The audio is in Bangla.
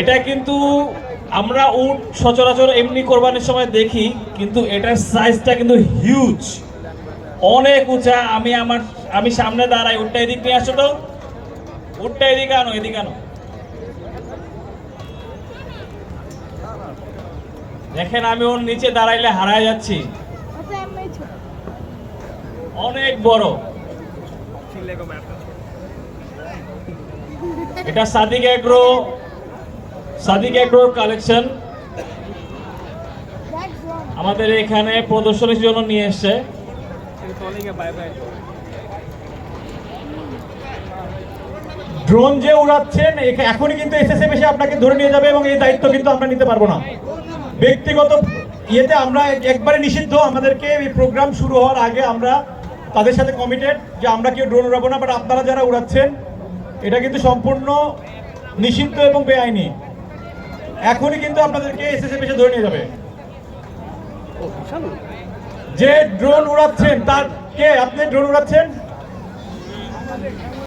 এটা কিন্তু আমরা উট সচরাচর এমনি কোরবানির সময় দেখি, কিন্তু এটার সাইজটা কিন্তু হিউজ অনেক উঁচা। আমি আমার, আমি সামনে দাঁড়াই, উটটা এদিক নিয়ে আসো তো। উটটা এদিকে আনো এদিকে আনো। দেখেন, আমি ওর নিচে দাঁড়াইলে হারায় যাচ্ছি। অনেক বড়। এটা সাদিক এগ্রো সাদিক এগ্রোর কালেকশন আমাদের এখানে প্রদর্শনীর জন্য নিয়ে এসছে। ড্রোন যে উড়াচ্ছেন, এখ- এখনই কিন্তু এসএসএফ এসে আপনাকে ধরে নিয়ে যাবে এবং এই দায়িত্ব কিন্তু আমরা নিতে পারব না। ব্যক্তিগত ইয়েতে আমরা একবারে নিষিদ্ধ। আমাদেরকে এই প্রোগ্রাম শুরু হওয়ার আগে আমরা তাদের সাথে কমিটেড যে আমরা কেউ ড্রোন উড়াবো না বাট আপনারা যারা উড়াচ্ছেন, এটা কিন্তু সম্পূর্ণ নিষিদ্ধ এবং বেআইনি। এখনই কিন্তু আপনাদেরকে এসএসএফ এসে ধরে নিয়ে যাবে। যে ড্রোন উড়াচ্ছেন তার কে? আপনি ড্রোন উড়াচ্ছেন?